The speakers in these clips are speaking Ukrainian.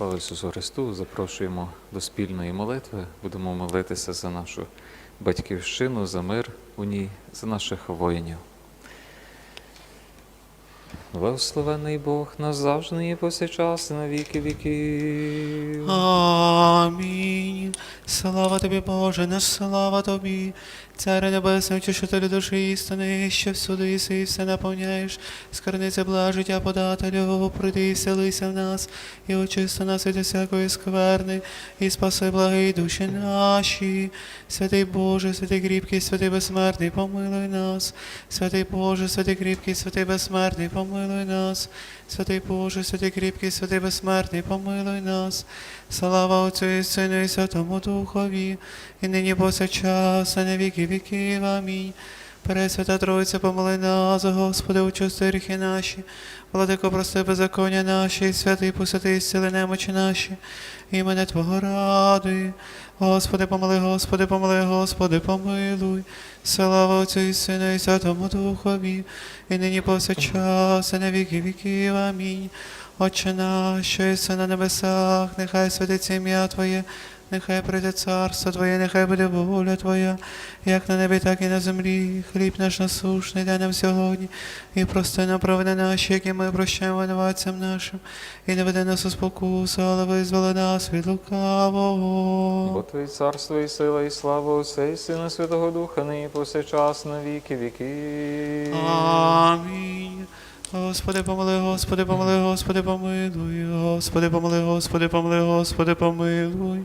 Слава Ісусу Христу! Запрошуємо до спільної молитви. Будемо молитися за нашу батьківщину, за мир у ній, за наших воїнів. Благословений Бог назавжди і повсякчас на віки віків. Амінь. Слава тобі, Боже, наш слава тобі. Царе Небесний, утішителю душі істини, що всюди єси і все наповняєш. Скарниця бла життя подателю, прийди і селися в нас, і очисти нас від всякої скверни, і спаси благі душі наші. Святий Боже, святий кріпкий, святий безсмертний, помилуй нас. Святий Боже, святий кріпкий, святий безсмертний, помилуй нас. Святий Боже, святий кріпкий, святий безсмертний, помилуй нас. Слава Отцю і Сину і Святому Духові, і нині повсякчас, і на віки віків. Амінь. Пресвята Тройця, помили нас, Господи, очисти гріхи наші, владико, прости беззаконня наші, святий посвятий сили немочі наші, імене Твого ради. Господи, помили, Господи, помили, Господи, помилуй. Слава Отцю і Сину і Святому Духові, і нині повсякчас, і на віки віків. Амінь. Отче наш, що єси на небесах, нехай святиться ім'я Твоє, нехай прийде царство Твоє, нехай буде воля Твоя, як на небі, так і на землі. Хліб наш насушний дай нам сьогодні, і прости нам провини наші, які ми прощаємо винуватцям нашим, і не веди нас у спокусу, але визволи нас від лукавого. Бо Твоє царство і сила, і слава Отця і Сина Святого Духа, нині повсякчас на віки віків. Амінь. Господи, помили, Господи, помили, Господи, помилуй, Господи, помили, Господи, помили, Господи, помилуй.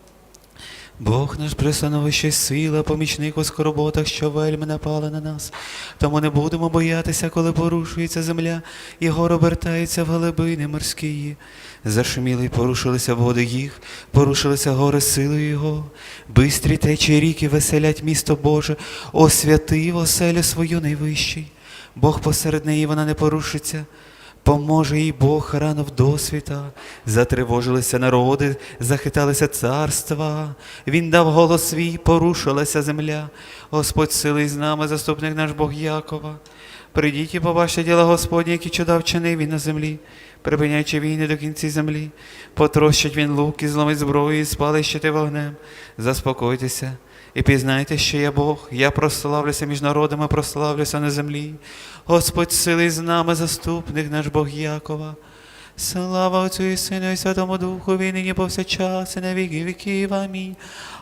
Бог наш пристановище сила, помічник у скорботах, що вельми напали на нас. Тому не будемо боятися, коли порушується земля, і гор обертається в глибини морські. Зашуміли й порушилися води їх, порушилися гори силою Його. Бистрі течі ріки веселять місто Боже, освятив оселю свою найвищий. Бог посеред неї вона не порушиться. Поможе їй Бог рано в досвіта, затривожилися народи, захиталися царства. Він дав голос свій, порушилася земля. Господь сили з нами, заступник наш Бог Якова. Прийдіть і побачте діла Господні, які чуда вчинив він на землі, припиняючи війни до кінці землі. Потрощить він лук і зломить зброю, і спали щити вогнем. Заспокойтеся і пізнайте, що я Бог, я прославлюся між народами, прославлюся на землі. Господь сили з нами, заступник наш Бог Якова. Слава Отцю і Сину і Святому Духу, і нині повсякчас, і на віки віків. Амінь.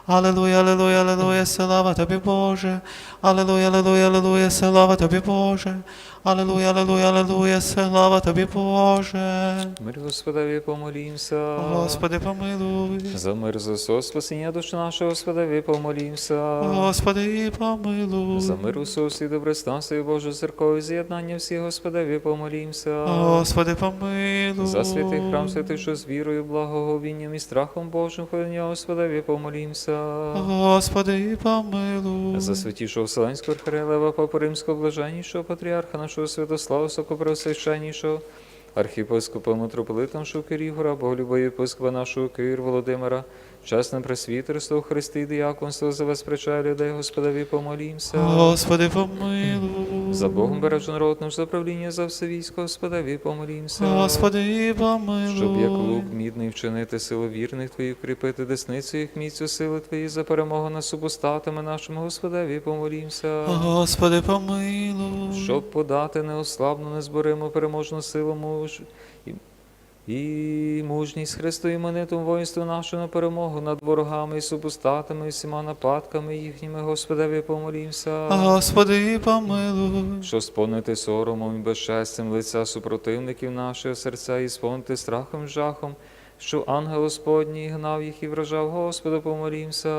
Аллилуйя, аллилуйя, аллилуйя, слава тобі, Боже. Аллилуйя, аллилуйя, аллилуйя, слава тобі, Боже. Аллилуйя, аллилуйя, аллилуйя, слава тобі, Боже. Мир Господеві помолімся. Господи, помилуй. За мир за все спасіння душ нашого Господеві помолімся. Господи, помилуй. За мир у сусі, добре станцію Божу церкові, з'єднання всі Господеві помолімся. Господи, помилуй. За святий храм, святий, що з вірою, благоговінням і страхом Божим ходення Господеві помолімся. Господи, помилуй. За святішого Вселенського архиерея Папа Римського блаженнішого патріарха нашого Святослава Високопреосвященнішого, архіпископа митрополита нашого Кирігора, боголюбої єпископа нашого Кир Володимира, чесним пресвітерство у Христі і діяконство за вас причає людей, Господеві помолімся. Господи, помилуй. За Богом бережу народ наш за правління за все військо, Господи, помолімся. Господи, помилуй. Щоб як лук мідний вчинити силу вірних Твоїх, кріпити десницю їх міцю сили Твої за перемогу над субостатами нашими, Господи, помолімся. Господи, помилуй. Щоб подати неослабну, незборимо переможну силу муж і, мужність Христу і монету воїнству нашу на перемогу над ворогами і супостатами, і всіма нападками їхніми, Господеві помолімся. Господи, помилуй. Що сповнити соромом і безчестям лиця супротивників нашого серця і сповнити страхом і жахом, що ангел Господній гнав їх і вражав, Господу помолімся.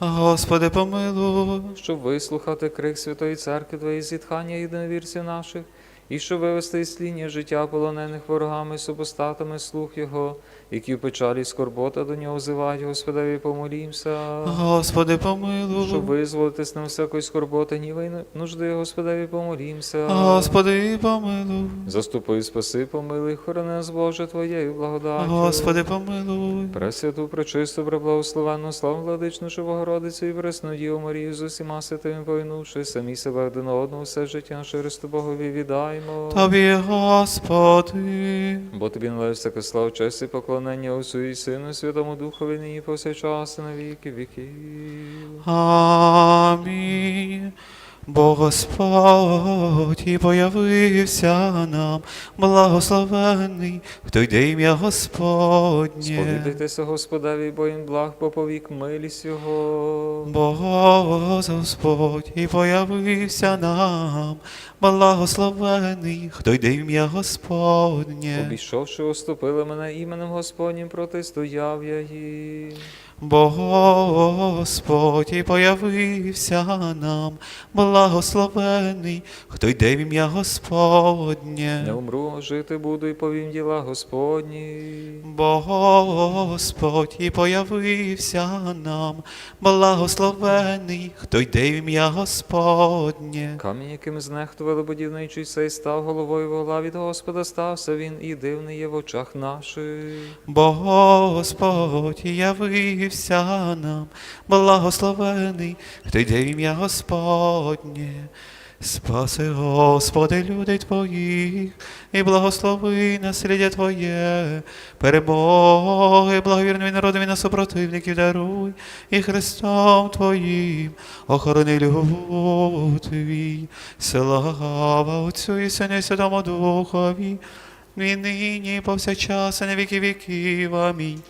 Господи, помилуй. щоб вислухати крик Святої Церкви Твої зітхання єдиновірців наших, і щоб вивести із тління життя полонених ворогами, супостатами слух Його, які в печалі і скорбота до нього взивають, Господеві, помолімся. Господи, помилуй. Щоб визволитись на всякої скорботи, гніва й нужди, Господеві, помолімся. Господи, помилуй. Заступи, спаси, помилуй, хорони нас, Боже, Твоєю благодаттю. Господи, помилуй. Пресвяту, пречисту, преблагословенну, славну владичну, що Богородицю і пресну Діву Марію з усіма святими повинувши, самі себе один одного, все життя наше Христу Богові віддаємо. Тобі, Господи. Бо тобі належить всяка слава, честь і поклонення Отцю і Сину, Святому Духові, нині повсякчас, на віки віків. Амінь. Бо Господь і появився нам, благословений, хто йде ім'я Господнє. Сповідайтеся Господеві, бо він благ, бо повік милість Його. Бо Господь і появився нам, благословений, хто йде ім'я Господнє. Обійшовши, оступили мене іменем Господнім, протистояв я їм. Бо Господь і появився нам, благословений, хто йде в ім'я Не умру, а жити буду і повім діла Господні. Бо Господь і появився нам, благословений, хто йде в ім'я Господнє. Камінь, яким знехтували будівничий сей, став головою вола від Господа, стався він і дивний є в очах наших. Бо Господь і явився нам, благословений, хто йде в ім'я Господнє. Спаси, Господи, людей Твоїх, і благослови наслідя Твоє, перемоги, благовірними народами на супротивників даруй, і Христом Твоїм охорони люд Твій, слава Отцю і Сину і Святому Духові, і нині, і повсякчас, і на віки віків. Амінь.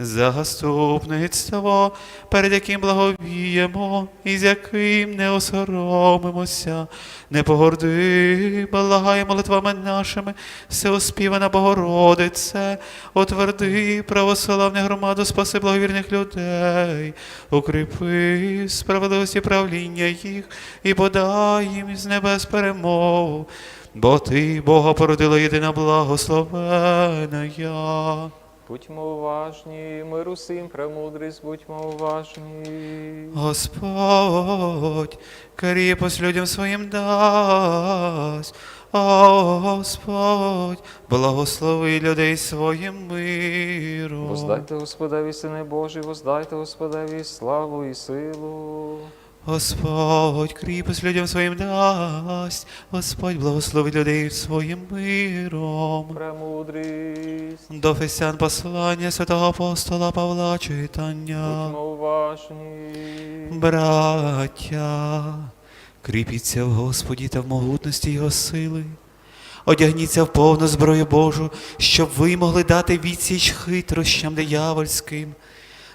Заступництво, перед яким благовіємо, і з яким не осоромимося, не погорди, благає молитвами нашими, всеоспівана Богородице, утверди православну громаду, спаси благовірних людей, укріпи справедливості правління їх і подай їм з небес перемогу. Бо ти, Бога, породила єдина благословена я. Будьмо уважні, миру всім, премудрість, будьмо уважні. Господь, кріпость людям своїм дасть. О, Господь, благослови людей своїм миром. Воздайте Господеві, сини Божі, воздайте Господеві славу і силу. Господь, кріпость людям своїм дасть. Господь, благослови людей своїм миром. Премудрість, До Фесян послання святого апостола Павла читання. будьмо уважні. Браття, кріпіться в Господі та в могутності Його сили. Одягніться в повну зброю Божу, щоб ви могли дати відсіч хитрощам диявольським.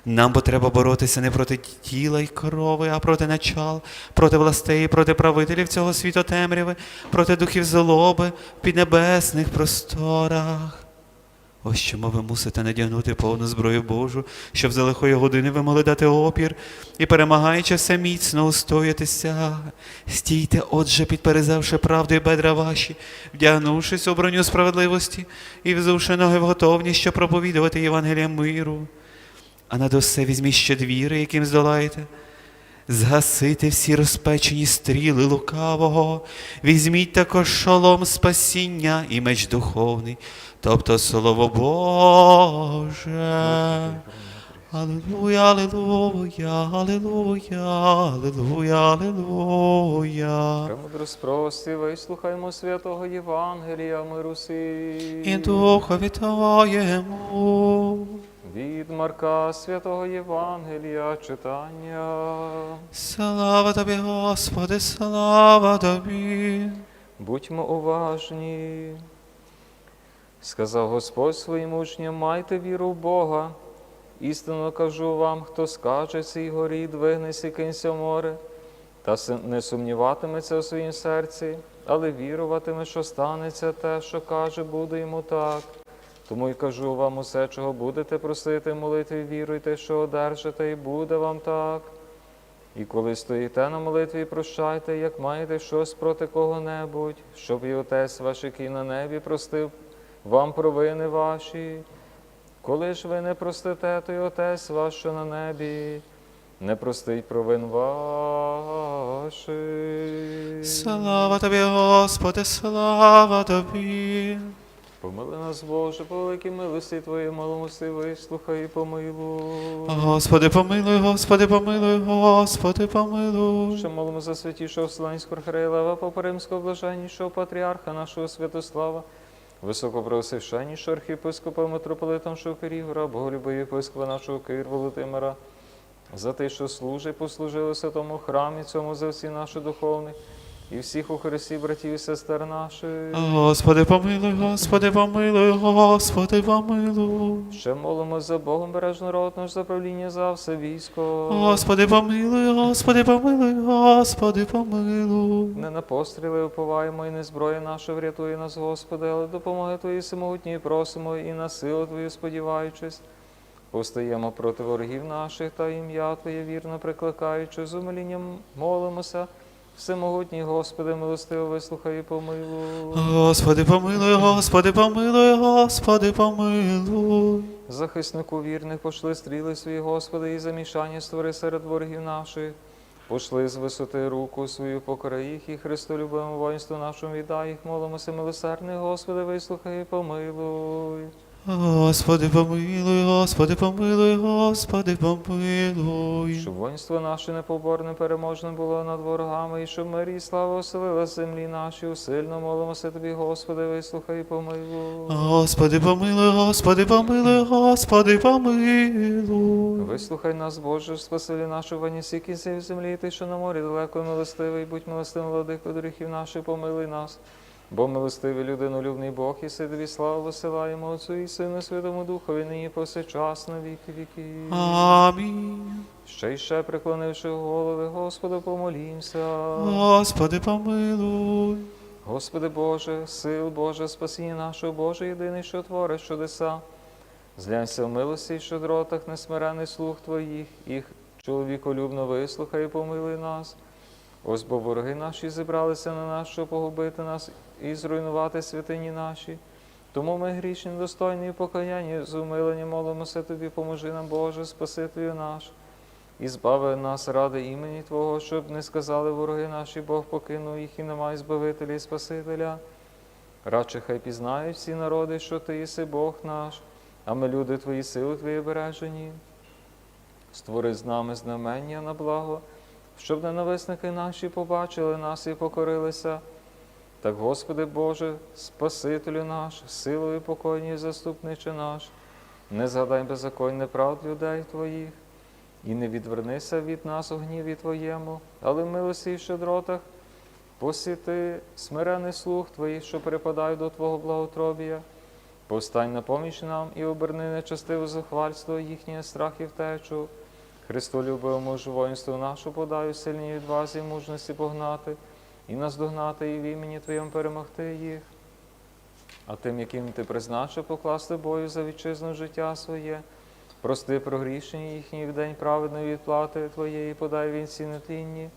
Нам бо треба боротися не проти тіла й крови, а проти начал, проти властей, проти правителів цього світу темряви, проти духів злоби в піднебесних просторах. Ось чому ви мусите надягнути повну зброю Божу, щоб за лихої години ви могли дати опір і, перемагаючи все міцно устоятися. Стійте, отже, підперезавши правду і бедра ваші, вдягнувшись у броню справедливості і взувши ноги в готовність, щоб проповідувати Євангелія миру. А над усе візьміть ще двіри, яким здолаєте. Згасити всі розпечені стріли лукавого, візьміть також шолом спасіння і меч духовний, тобто слово Боже. Аллилуйя, аллилуйя, аллилуйя, аллилуйя, аллилуйя. Премудрость прості, вислухаймо святого Євангелія, миру всім. І духові Твоєму. Від Марка святого Євангелія читання. Слава Тобі, Господи, слава Тобі. Будьмо уважні. Сказав Господь своїм учням, майте віру в Бога. Істинно кажу вам, хто скаже цій горі, двигнися, і кинься в море, та не сумніватиметься у своїм серці, але віруватиме, що станеться те, що каже, буде йому так. Тому й кажу вам усе, чого будете просити молитві, віруйте, що одержите, і буде вам так. І коли стоїте на молитві, прощайте, як маєте щось проти кого-небудь, щоб і Отець ваш, який на небі, простив вам провини ваші. Коли ж ви не простите, то й Отець ваш, що на небі, не простить провин ваших. Слава тобі, Господи, слава тобі. Помили нас, Боже, по великій милості Твоєї маломости, вислухай і помилуй. Господи, помилуй, Господи, помилуй, Господи, помилуй. Ще молимо за святішого Вселенського архиерея Лева, Папа Римського блаженнішого патріарха нашого Святослава, високопросвященнішого архієпископа митрополита нашого Кирігора, Боголюбої єпископа нашого Кир Володимира, за те, що служить, послужили святому храмі цьому за всі наші духовних, і всіх у Христі, братів і сестер наших. Господи, помилуй, Господи, помилуй, Господи, помилуй. Ще молимо за Богом бережно род наш за правління за все військо. Господи, помилуй, Господи, помилуй, Господи, помилуй. Не на постріли уповаємо, і не зброя наша врятує нас, Господи, але допомоги Твої всемогутньої просимо, і на силу Твою сподіваючись. Постаємо проти ворогів наших та ім'я Твоє вірно прикликаючи, з умилінням молимося. Всемогутній Господи, милостиво вислухай і помилуй. Господи, помилуй, Господи, помилуй, Господи, помилуй. Захиснику вірних пошли стріли свої, Господи, і замішання створи серед ворогів наших. Пошли з висоти руку свою покори їх, і Христолюбимо воїнство нашому віддай їх, молимося, милосердний, Господи, вислухай і помилуй. Господи, помилуй, Господи, помилуй, Господи, помилуй. Щоб воїнство наше непоборне переможне було над ворогами, і щоб мир і слава оселила землі наші, усильно молимося Тобі, Господи, вислухай і помилуй. Господи, помилуй, Господи, помилуй, Господи, помилуй. Вислухай нас, Боже, спасибі нашу ванісі кінців землі, і ти, що на морі далеко милостивий, будь милостивим, владико гріхів наших, помилуй нас. Бо милостивий людинолюбний Бог, і тобі славу висилаємо Отцю і Сину, Святому Духові, нині повсякчас на віки віки. Амінь. Ще й ще приклонивши голови, Господу, помолімся. Господи, помилуй. Господи Боже, сил Боже, спасіння нашого Боже, єдиний, що твориш чудеса. Зглянься в милості й щедротах, несмирений слух Твоїх, їх чоловіколюбно вислухай і помилуй нас. Ось бо вороги наші зібралися на нас, щоб погубити нас і зруйнувати святині наші. Тому ми грішні, достойні покаяння, з умиленням молимося Тобі, поможи нам, Боже, Спасителю наш. І збави нас ради імені Твого, щоб не сказали вороги наші, Бог покинув їх і немає Збавителя і Спасителя. Радше хай пізнають всі народи, що Ти єси Бог наш, а ми люди Твої сили Твої бережені. Створи з нами знамення на благо, щоб ненависники наші побачили нас і покорилися. Так, Господи Боже, Спасителю наш, силою покойні заступниче наш, не згадай беззаконь неправд людей Твоїх, і не відвернися від нас у гніві Твоєму, але в милості і щедротах посіти смирений слух Твоїх, що припадають до Твого благотробія. Постань на поміч нам і оберни нечестиве захвальство їхнє страх і втечу. Христу любимо ж воїнство нашу подаю сильній відвазі і мужності погнати, і наздогнати, і в імені Твоєму перемогти їх. А тим, яким ти призначив покласти бою за вітчизну життя своє, прости прогрішення їхні в день праведної відплати Твоєї, подай вінці нетлінні,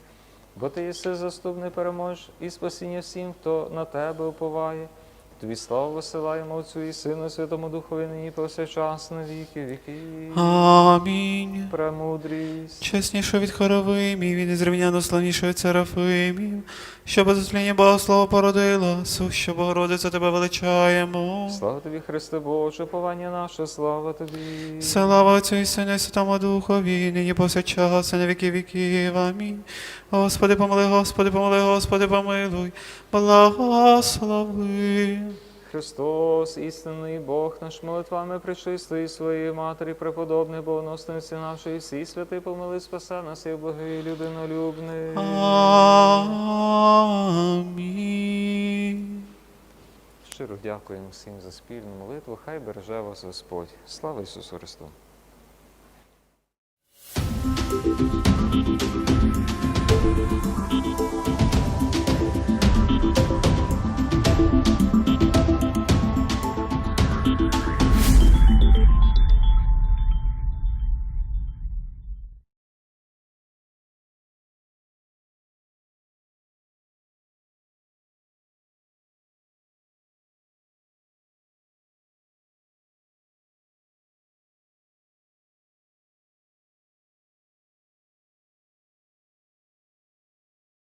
бо ти єси заступний перемож і спасіння всім, хто на тебе уповає. Тобі славу висилаємо Отцю і Сину, і Святому Духові нині повсякчас на віки віки. Амінь. Премудрість. Чеснішого від хоровимів, від незрівняно славнішого від серафимів, що Бога Слово породила, суща Богородиця тебе величаємо. Слава тобі, Христе Боже, повання наше, слава тобі. Слава Отцю і Сину і Святому Духові, нині повсякчас, і на віки віків. Амінь. Господи, помилуй, Господи, помилуй, Господи, помилуй, благослови. Христос, істинний Бог наш молитвами причистої своєї матері, преподобний, богоносниці нашої, всі святи помили, спаса нас і благий людинолюбний. Амінь. Щиро дякуємо всім за спільну молитву. Хай береже вас Господь. Слава Ісусу Христу!